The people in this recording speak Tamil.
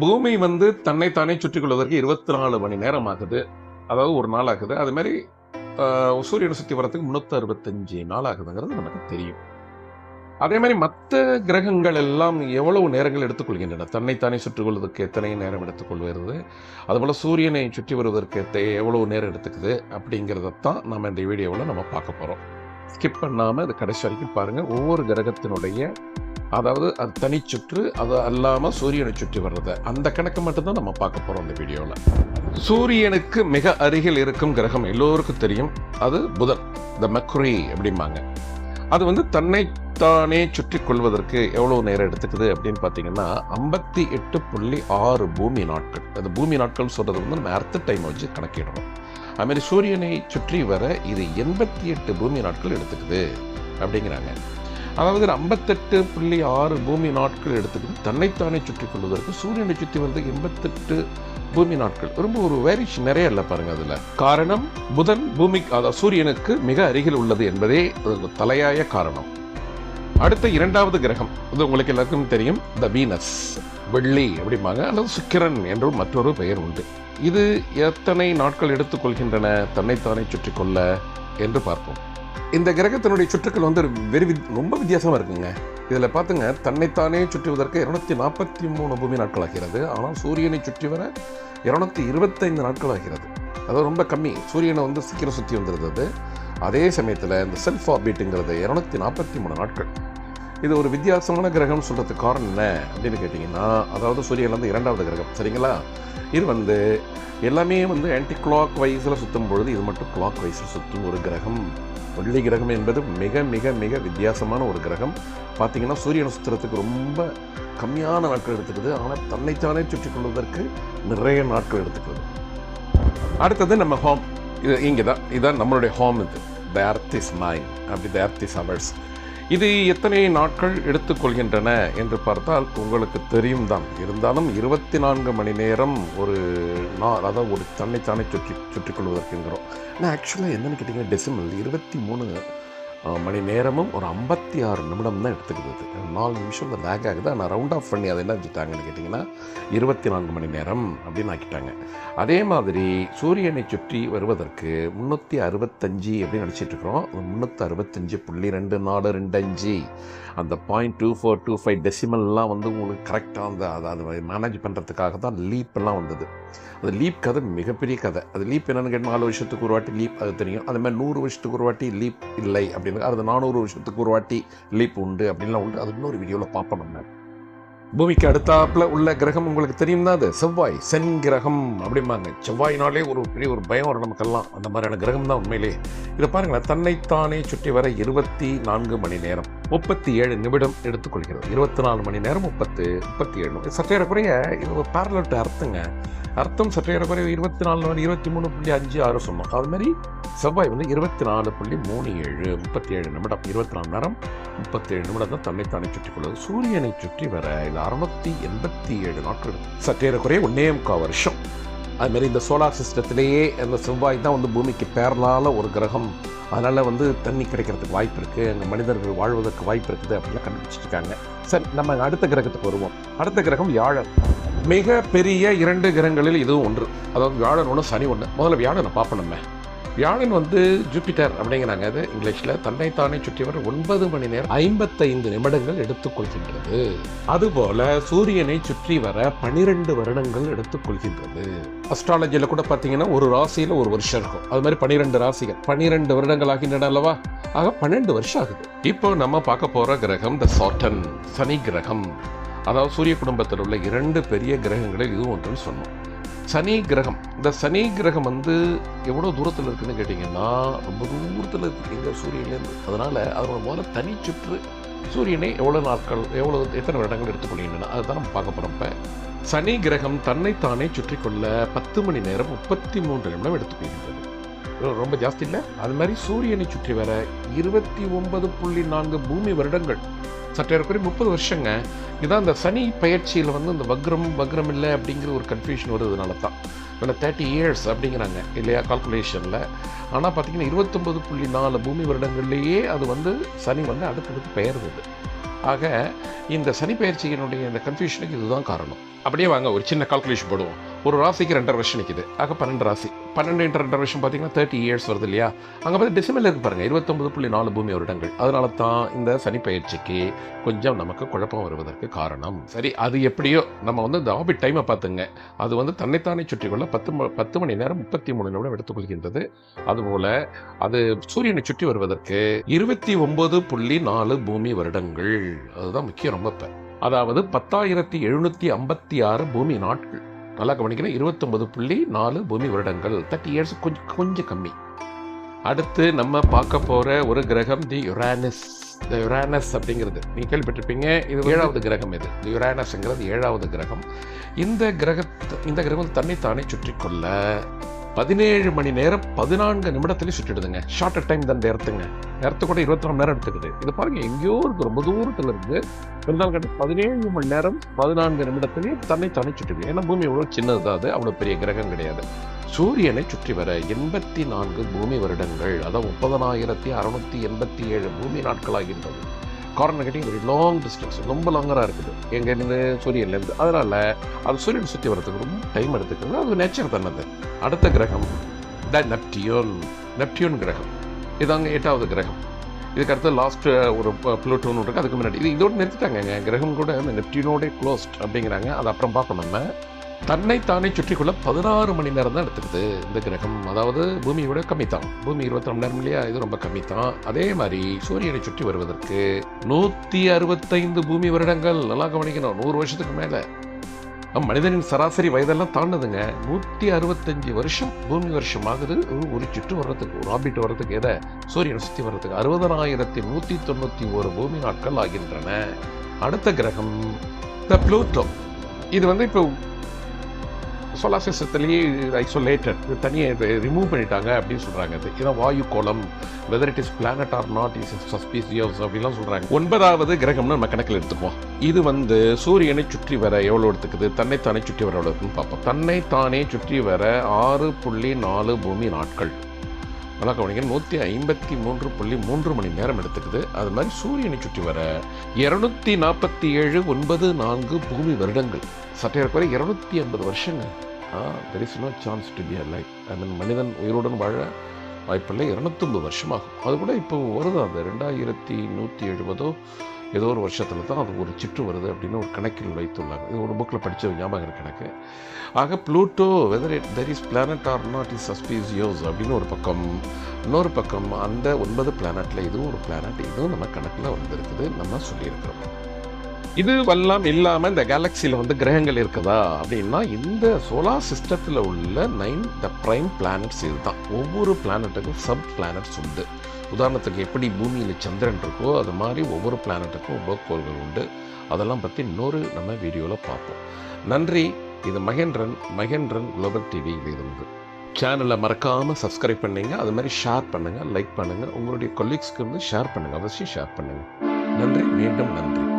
பூமி வந்து தன்னைத்தானே சுற்றி கொள்வதற்கு இருபத்தி நாலு மணி நேரம் ஆகுது அதாவது ஒரு நாள் ஆகுது. அது மாதிரி சூரியனை சுற்றி வரதுக்கு முந்நூற்றி அறுபத்தஞ்சு நாள் ஆகுதுங்கிறது நமக்கு தெரியும். அதே மாதிரி மற்ற கிரகங்கள் எல்லாம் எவ்வளவு நேரங்கள் எடுத்துக்கொள்கின்றன? தன்னைத்தானே சுற்றி கொள்வதற்கு எத்தனை நேரம் எடுத்துக்கொள்வது அதுபோல் சூரியனை சுற்றி வருவதற்கு எவ்வளவு நேரம் எடுத்துக்குது? அப்படிங்கிறதத்தான் நம்ம இந்த வீடியோவில் நம்ம பார்க்க போகிறோம் ஸ்கிப் பண்ணாமல் இது கடைசி வரைக்கும் பாருங்கள் ஒவ்வொரு கிரகத்தினுடைய அதாவது அது தனி சுற்று அது அல்லாமல் சூரியனை சுற்றி வர்றது. அந்த கணக்கு மட்டும்தான் நம்ம பார்க்க போகிறோம் இந்த வீடியோவில் சூரியனுக்கு மிக அருகில் இருக்கும் கிரகம் எல்லோருக்கும் தெரியும். அது புதன் த மெக்குரி அப்படிம்பாங்க. அது வந்து தன்னைத்தானே சுற்றி கொள்வதற்கு எவ்வளவு நேரம் எடுத்துக்குது அப்படின்னு பார்த்தீங்கன்னா ஐம்பத்தி எட்டு புள்ளி ஆறு பூமி நாட்கள். அந்த பூமி நாட்கள் சொல்கிறது வந்து நம்ம அர்த்த டைம் வச்சு கணக்கிடுறோம். அதுமாதிரி சூரியனை சுற்றி வர இது எண்பத்தி எட்டு பூமி நாட்கள் எடுத்துக்குது அப்படிங்கிறாங்க. அதாவது ஐம்பத்தெட்டு புள்ளி ஆறு பூமி நாட்கள் எடுத்துக்கிட்டு தன்னைத்தானே சுற்றி கொள்வதற்கு சூரியனை சுற்றி வந்து எண்பத்தெட்டு பூமி நாட்கள். ரொம்ப ஒரு வேரிஷ் நிறைய இல்லை பாருங்க அதில். காரணம் புதன் பூமி அதாவது சூரியனுக்கு மிக அருகில் உள்ளது என்பதே ஒரு தலையாய காரணம். அடுத்த இரண்டாவது கிரகம் இது உங்களுக்கு எல்லாருக்கும் தெரியும் த வீனஸ் வெள்ளி அப்படிம்பாங்க அல்லது சுக்கிரன் என்றும் மற்றொரு பெயர் உண்டு. இது எத்தனை நாட்கள் எடுத்துக்கொள்கின்றன தன்னைத்தானே சுற்றி கொள்ள என்று பார்ப்போம். இந்த கிரகத்தினுடைய சுற்றுக்கள் வந்து வெறி வித்- ரொம்ப வித்தியாசமாக இருக்குங்க. இதில் பார்த்துங்க தன்னைத்தானே சுற்றுவதற்கு இரநூத்தி நாற்பத்தி மூணு பூமி நாட்கள் ஆகிறது ஆனால் சூரியனை சுற்றி வர இரநூத்தி இருபத்தைந்து நாட்கள் ஆகிறது அது ரொம்ப கம்மி. சூரியனை வந்து சீக்கிரம் சுற்றி வந்துடுது அது. அதே சமயத்தில் இந்த செல்ஃப் ஆர்பிட்டுங்கிறது இரநூத்தி நாற்பத்தி மூணு நாட்கள். இது ஒரு வித்தியாசமான கிரகம்னு சொல்கிறதுக்கு காரணம் என்ன அப்படின்னு கேட்டிங்கன்னா அதாவது சூரியன் வந்து இரண்டாவது கிரகம். சரிங்களா? இது வந்து எல்லாமே வந்து ஆன்டி கிளாக் வைஸில் சுற்றும் பொழுது இது மட்டும் கிளாக் வைஸில் சுற்றும் ஒரு கிரகம். வெள்ளி கிரகம் என்பது மிக மிக மிக வித்தியாசமான ஒரு கிரகம். பார்த்தீங்கன்னா சூரியனை நட்சத்திரத்துக்கு ரொம்ப கம்மியான நாட்கள் எடுத்துக்குது. ஆனால் தன்னைத்தானே சுற்றி கொள்வதற்கு நிறைய நாட்கள் எடுத்துக்கிறது அடுத்தது நம்ம ஹோம். இது இங்கே தான் இதுதான் நம்மளுடைய ஹோம் இது. த அர்த் இஸ் மைன் அப்படி த அர்த் இஸ் அவர்ஸ் இது எத்தனை நாட்கள் எடுத்துக்கொள்கின்றன என்று பார்த்தால் உங்களுக்கு தெரியும் தான். இருந்தாலும் இருபத்தி நான்கு மணி நேரம் ஒரு நாள் அதாவது ஒரு தன்னைத்தானே சுற்றி சுற்றி கொள்வதற்குங்கிறோம் ஆனால் ஆக்சுவலாக என்னென்னு கேட்டிங்கன்னா டெசிமல் இருபத்தி மூணு மணி நேரமும் ஒரு ஐம்பத்தி ஆறு நிமிடம் தான் எடுத்துக்குது நாலு நிமிஷம் இந்த லேக் ஆகுது. ஆனால் ரவுண்ட் ஆஃப் பண்ணி அதை என்ன வச்சுட்டாங்கன்னு கேட்டிங்கன்னா இருபத்தி நான்கு மணி நேரம் அப்படின்னு ஆக்கிட்டாங்க. அதே மாதிரி சூரியனை சுற்றி வருவதற்கு முந்நூற்றி அறுபத்தஞ்சு அப்படின்னு நினச்சிட்ருக்குறோம் முந்நூற்றி அறுபத்தஞ்சு புள்ளி ரெண்டு நாலு ரெண்டு அஞ்சு. அந்த point two four two five டெசிமல்லாம் வந்து உங்களுக்கு கரெக்டாக அந்த அதை அதை மேனேஜ் பண்ணுறதுக்காக தான் லீப்லாம் வந்தது. அது லீப் கதை மிகப்பெரிய கதை. அது லீப் என்னன்னு கேட்டால் நாலு வருஷத்துக்கு ஒரு வாட்டி லீப் அது தெரியும். அது மாதிரி நூறு வருஷத்துக்கு ஒரு வாட்டி லீப் இல்லை அப்படின்னு அது நானூறு வருஷத்துக்கு ஒரு வாட்டி லீப் உண்டு அப்படின்லாம் உண்டு. அது இன்னொரு வீடியோவில் பார்ப்போம் நம்ம. பூமிக்கு அடுத்தாப்புல உள்ள கிரகம் உங்களுக்கு தெரியும் தான் அது? செவ்வாய் சென் கிரகம் அப்படிம்பாங்க. செவ்வாயினாலே ஒரு பெரிய ஒரு பயம் வரும் நமக்கெல்லாம். அந்த மாதிரியான கிரகம் தான் உண்மையிலே. இதை பாருங்களேன். தன்னைத்தானே சுற்றி வர இருபத்தி நான்கு மணி நேரம் முப்பத்தி ஏழு நிமிடம் எடுத்துக்கொள்கிறது. இருபத்தி நாலு மணி நேரம் முப்பத்து முப்பத்தி ஏழு நிமிடம். குறைய இது ஒரு பேரலட்டு அர்த்தங்க அர்த்தம் சற்றேற குறைய இருபத்தி நாலு நாலு இருபத்தி மூணு புள்ளி அஞ்சு ஆறு சொன்னோம். அது மாதிரி செவ்வாய் வந்து இருபத்தி நாலு புள்ளி மூணு ஏழு முப்பத்தி ஏழு நிமிடம் இருபத்தி நாலு நேரம் முப்பத்தேழு நிமிடம் தான் தன்னைத்தானே சுற்றிக்கொள்வது சூரியனை சுற்றி வர இது அறுநூத்தி எண்பத்தி ஏழு நாட்கள் சற்றேற குறைய ஒன்னே முக்கால் வருஷம். அதுமாரி இந்த சோலார் சிஸ்டத்திலேயே அந்த செவ்வாய் தான் வந்து பூமிக்கு பேரலால ஒரு கிரகம். அதனால் வந்து தண்ணி கிடைக்கிறதுக்கு வாய்ப்பு இருக்குது அங்கே மனிதர்கள் வாழ்வதற்கு வாய்ப்பு இருக்குது அப்படிலாம் கண்டுபிடிச்சிட்டு இருக்காங்க. சரி நம்ம அடுத்த கிரகத்துக்கு வருவோம். அடுத்த கிரகம் வியாழன். மிக பெரிய இரண்டு கிரகங்களில் இதுவும் ஒன்று. அதாவது வியாழன் ஒன்று சனி ஒன்று. முதல்ல வியாழனை பார்ப்போம் நம்ம. வியாழன் வந்து ஜூபிட்டர் அப்படிங்கிறாங்க. அது இங்கிலீஷில் தன்னைத்தானே சுற்றி வர ஒன்பது மணி நேரம் ஐம்பத்தைந்து நிமிடங்கள் எடுத்துக்கொள்கின்றது. அதுபோல சூரியனை சுற்றி வர பனிரெண்டு வருடங்கள் எடுத்துக்கொள்கின்றது. அஸ்ட்ராலஜியில் கூட பார்த்தீங்கன்னா ஒரு ராசியில் ஒரு வருஷம் இருக்கும். அது மாதிரி பனிரெண்டு ராசிகள். பனிரெண்டு வருடங்கள் ஆகின்றன அல்லவா? ஆக பன்னெண்டு வருஷம் ஆகுது. இப்போ நம்ம பார்க்க போகிற கிரகம் த சாட்டன் சனி கிரகம். அதாவது சூரிய குடும்பத்தில் உள்ள இரண்டு பெரிய கிரகங்களில் இது ஒன்றுன்னு சொன்னோம் சனி கிரகம். இந்த சனி கிரகம் வந்து எவ்வளோ தூரத்தில் இருக்குன்னு கேட்டிங்கன்னா ரொம்ப தூரத்தில் இருக்குது எங்கள் சூரியன்லேருந்து. அதனால் அதனோட முதல்ல தனி சுற்று சூரியனை எவ்வளோ நாட்கள் எவ்வளோ எத்தனை வருடங்கள் எடுத்துக்கொள்கின்றன அதுதான் நம்ம பார்க்க போகிறோம் இப்போ. சனி கிரகம் தன்னைத்தானே சுற்றி கொள்ள பத்து மணி நேரம் முப்பத்தி மூன்று நிமிடம் எடுத்துக்கொள்கின்றது. ரொம்ப ஜாஸ்தி இல்லை? அது மாதிரி சூரியனை சுற்றி வர இருபத்தி ஒன்பது புள்ளி நான்கு பூமி வருடங்கள். சற்றேறக்குறை முப்பது வருஷங்க. இதான் இந்த சனி பயிற்சியில் வந்து இந்த வக்ரம் வக்ரம் இல்லை அப்படிங்கிற ஒரு கன்ஃபியூஷன் வருதுனால தான். இல்லை தேர்ட்டி இயர்ஸ் அப்படிங்கிறாங்க. இல்லையா? கால்குலேஷனில் ஆனால் பார்த்திங்கன்னா இருபத்தொம்பது புள்ளி நாலு பூமி வருடங்கள்லேயே அது வந்து சனி வந்து அடுத்தடுத்து பெயர்ந்தது. ஆக இந்த சனி பயிற்சியினுடைய இந்த கன்ஃபியூஷனுக்கு இதுதான் காரணம். அப்படியே வாங்க ஒரு சின்ன கால்குலேஷன் போடுவோம். ஒரு ராசிக்கு ரெண்டரை வருஷம் நிற்கிது ஆக பன்னெண்டு ராசி. பன்னெண்டு இன்ட்டு வருஷம் பார்த்தீங்கன்னா தேர்ட்டி இயர்ஸ் வருது இல்லையா? அங்கே பார்த்து டிசம்பரில் இருக்கு பாருங்கள் இருபத்தொம்பது புள்ளி நாலு பூமி வருடங்கள் அதனால தான் இந்த சனி பயிற்சிக்கு கொஞ்சம் நமக்கு குழப்பம் வருவதற்கு காரணம். சரி அது எப்படியோ நம்ம வந்து இந்த ஆபிட் டைமை பார்த்துங்க. அது வந்து தன்னைத்தானே சுற்றி கொள்ள பத்து ம- பத்து மணி நேரம் முப்பத்தி மூணு நிமிடம் எடுத்துக்கொள்கின்றது. அதுபோல அது சூரியனை சுற்றி வருவதற்கு இருபத்தி ஒன்பது புள்ளி நாலு பூமி வருடங்கள். அதுதான் முக்கியம் ரொம்ப இப்போ. அதாவது பத்தாயிரத்தி எழுநூற்றி ஐம்பத்தி ஆறு பூமி நாட்கள். நல்லா கவனிக்கணும். இருபத்தொம்பது புள்ளி நாலு பூமி வருடங்கள். தேர்ட்டி இயர்ஸ் கொஞ்சம் கொஞ்சம் கம்மி. அடுத்து நம்ம பார்க்க போகிற ஒரு கிரகம் தி யுரானஸ் த யுரானஸ் அப்படிங்கிறது. நீங்கள் கேள்விப்பட்டிருப்பீங்க. இது ஏழாவது கிரகம் இது. தி யுரானஸ்ங்கிறது ஏழாவது கிரகம். இந்த கிரகத்தை இந்த கிரகம் தன்னைத்தானே சுற்றி கொள்ள பதினேழு மணி நேரம் பதினான்கு நிமிடத்துல சுற்றிடுதுங்க ஷார்ட் டைம் தான் இடத்துங்க நேரத்து கூட இருபத்தி நாலு நேரம் எடுத்துக்குது. இது பாருங்க எங்கேயோ இருக்கு ரொம்ப தூரத்துல இருந்து இருந்தாலும் கட்ட பதினேழு மணி நேரம் பதினான்கு நிமிடத்திலேயே தனி சுற்றிடுது ஏன்னா பூமி எவ்வளோ சின்னது தான் அது. அவ்வளோ பெரிய கிரகம் கிடையாது. சூரியனை சுற்றி வர எண்பத்தி நான்கு பூமி வருடங்கள். அதாவது முப்பதனாயிரத்தி அறுநூத்தி எண்பத்தி ஏழு பூமி நாட்களாகின்றது காரணம் கேட்டிங்க ஒரு லாங் டிஸ்டன்ஸ் ரொம்ப லாங்கராக இருக்குது. எங்கேருந்து சூரியன்லேருந்து அதனால் அது சூரியனை சுற்றி வரதுக்கு ரொம்ப டைம் எடுத்துக்கிறது அது நேச்சர் தானது அடுத்த கிரகம் த நெப்டியூன் நெப்டியூன் கிரகம். இதாங்க எட்டாவது கிரகம். இதுக்கு அடுத்து லாஸ்ட் ஒரு ப்ளூட்டோன் இருக்குது அதுக்கு முன்னாடி. இது இதோடு நிறுத்திட்டாங்க. கிரகம் கூட இந்த நெப்டியூனோட க்ளோஸ்ட் அப்படிங்கிறாங்க. அது அப்புறம் பார்ப்போம் நம்ம. தன்னை தானே சுற்றிக்கொள்ள பதினாறு மணி நேரம் தான் எடுத்துக்குது இந்த கிரகம். அதாவது பூமியை விட கம்மி தான் பூமி இருபத்தி மணி நேரம் இல்லையா? இது ரொம்ப கம்மி தான் அதே மாதிரி சூரியனை சுற்றி வருவதற்கு நூற்றி அறுபத்தைந்து பூமி வருடங்கள். நல்லா கவனிக்கணும். நூறு வருஷத்துக்கு மேலே. நம்ம மனிதனின் சராசரி வயதெல்லாம் தாண்டுதுங்க. நூற்றி அறுபத்தஞ்சு வருஷம் பூமி வருஷம் ஆகுது ஒரு- ஒரு சுற்று வர்றதுக்கு ஒரு ஆபிட் வர்றதுக்கு எதை? சூரியனை சுற்றி வர்றதுக்கு அறுபதனாயிரத்தி நூற்றி தொண்ணூற்றி ஒரு பூமி நாட்கள் ஆகின்றன. அடுத்த கிரகம் த ப்ளூட்டோ. இது வந்து இப்போ சோலார் சிஸ்டத்திலேயே ஐசோலேட்டட் தனியாக ரிமூவ் பண்ணிட்டாங்க அப்படின்னு சொல்கிறாங்க இது ஏன்னா வாயு கோலம் whether it is planet or not is suspicious அப்படிலாம் சொல்கிறாங்க ஒன்பதாவது கிரகம்னு நம்ம கணக்கில் எடுத்துக்குவோம். இது வந்து சூரியனை சுற்றி வர எவ்வளோ எடுத்துக்குது? தன்னைத்தானே சுற்றி வர எவ்வளோ இருக்குன்னு பார்ப்போம். தன்னைத்தானே சுற்றி வர ஆறு புள்ளி நாலு பூமி நாட்கள். நல்லா கவனிங்க நூற்றி ஐம்பத்தி மூன்று புள்ளி மூன்று மணி நேரம் எடுத்துக்குது. அது மாதிரி சூரியனை சுற்றி வர இரநூத்தி நாற்பத்தி ஏழு ஒன்பது நான்கு பூமி வருடங்கள். சட்டையறக்குறை இரநூத்தி ஐம்பது வருஷங்கள். There is no chance to be life I mean மனிதன் உயிருடன் வாழ வாய்ப்பில்லை. இரநூத்தொம்பது வருஷமாகும். அது கூட இப்போ வருது. அந்த ரெண்டாயிரத்தி நூற்றி எழுபதோ ஏதோ ஒரு வருஷத்தில் தான் அது ஒரு சிற்று வருது அப்படின்னு ஒரு கணக்கில் வைத்துள்ளாங்க இது ஒரு புக்கில் படித்த ஞாபகம் இருக்கு எனக்கு. ஆக Pluto whether it there is planet or not is suspicious அப்படின்னு ஒரு பக்கம் இன்னொரு பக்கம் அந்த ஒன்பது பிளானட்டில் இதுவும் ஒரு பிளானட் இதுவும் நம்ம கணக்கில் வந்திருக்குது. நம்ம சொல்லியிருக்கிறோம். இதுவெல்லாம் இல்லாமல் இந்த கேலக்சியில் வந்து கிரகங்கள் இருக்குதா அப்படின்னா இந்த சோலார் சிஸ்டத்தில் உள்ள நைன் த ப்ரைம் பிளானட்ஸ் இதுதான். ஒவ்வொரு பிளானட்டுக்கும் சப் பிளானட்ஸ் உண்டு. உதாரணத்துக்கு எப்படி பூமியில் சந்திரன் இருக்கோ அது மாதிரி ஒவ்வொரு பிளானட்டுக்கும் ஒவ்வொரு உண்டு. அதெல்லாம் பற்றி இன்னொரு நம்ம வீடியோவில் பார்ப்போம். நன்றி. இது மகேந்திரன் மகேந்திரன் குளோபல் டிவி இருந்து சேனலை மறக்காமல் சப்ஸ்கிரைப் பண்ணுங்கள் அது மாதிரி ஷேர் பண்ணுங்கள் லைக் பண்ணுங்கள் உங்களுடைய கொலீக்ஸ்க்கு வந்து ஷேர் பண்ணுங்கள் அவசியம் ஷேர் பண்ணுங்கள் நன்றி. மீண்டும் நன்றி.